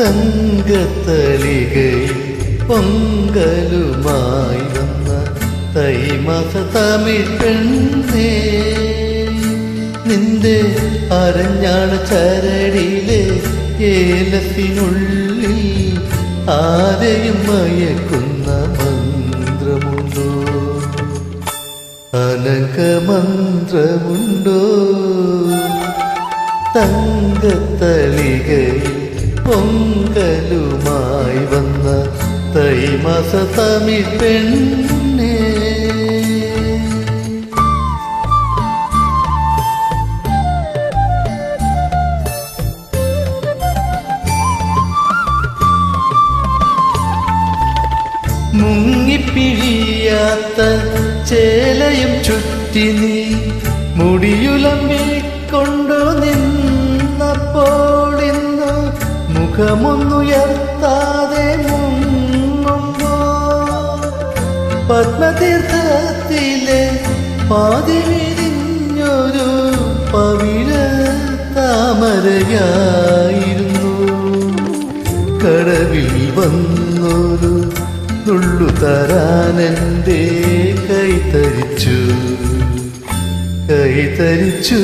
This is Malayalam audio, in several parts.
തങ്കത്തളികയിൽ പൊങ്കലുമായി വന്ന തൈമാസ തമിഴ് നിന്റെ അരഞ്ഞാണ് ചരടിയിലെ ഏലത്തിനുള്ളിൽ ആരെയും മയക്കുന്ന മന്ത്രമുണ്ടോ? അനക മന്ത്രമുണ്ടോ? തങ്കത്തളികയിൽ പൊങ്കലുമായി വന്ന തൈമസ തമി പെണ്ണേ. മുങ്ങിപ്പിഴിയാത്ത ചേലയും ചുറ്റി നീ മുടിയുലമ്പിക്കൊണ്ടു മുഖമൊന്നുയർത്താതെ മുങ്ങുമ്പോ പത്മതീർത്ഥത്തിലെ പാതി വിരിഞ്ഞൊരു പവിഴ താമരയായിരുന്നു. കടവിൽ വന്നൊരു തുള്ളു തരാനെന്റെ കൈതരിച്ചു കൈതരിച്ചു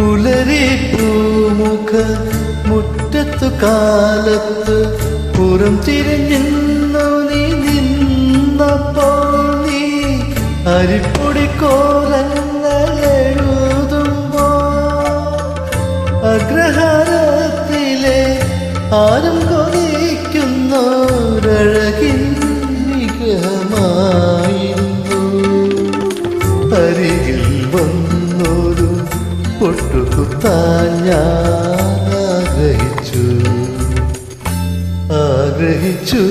പുലരി പൂമുഖ മുറ്റത്തു കാലത്ത് പുറം തിരിഞ്ഞു നീ നിന്നപ്പോൾ നീ അരിപ്പൊടി കോലങ്ങൾ എഴുതുമ്പോ അഗ്രഹാരത്തിലെ ആരും കൊതിക്കുന്നൊരഴകിൻ വിഗ്രഹമായിരുന്നു അരികിൽ വന്നൊരു പൊട്ടുകുത്താൻ ഞാൻ ആഗ്രഹിച്ചു. ആഗ്രഹിച്ചു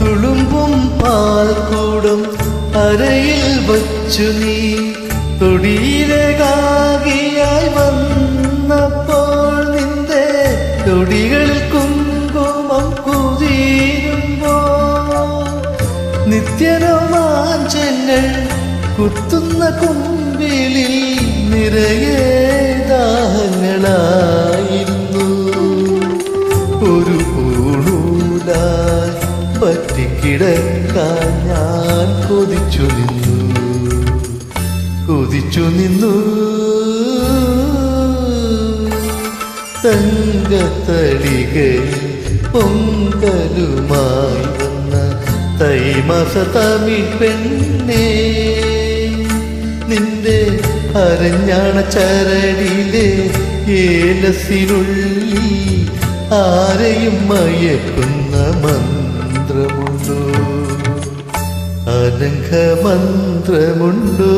തുളുമ്പും കൂടും അരയിൽ വച്ചു നീ. തൊടിയിലെ കാകിയായി നിന്റെ തൊടികളിൽ കുങ്കുമം കുതിരുമ്പോ നിത്യരോമാഞ്ചങ്ങൾ കുത്തുന്ന കുമ്പിലിൽ നിറയെ ദാഹങ്ങളായിരുന്നു. ഒരു പൂണൂലായി പറ്റിക്കിടക്കാൻ ഞാൻ കൊതിച്ചു നിന്നു. കൊതിച്ചു നിന്നു. തങ്കത്തളികയിൽ പൊങ്കലുമായി വന്ന തൈമാസ തമിഴ് പെണ്ണേ. നിന്റെ അരഞ്ഞാണ ചരടിലെ ഏലസിനുള്ളിൽ ആരെയും മയക്കുന്ന മന്ത്രമുണ്ടോ? അനഘ മന്ത്രമുണ്ടോ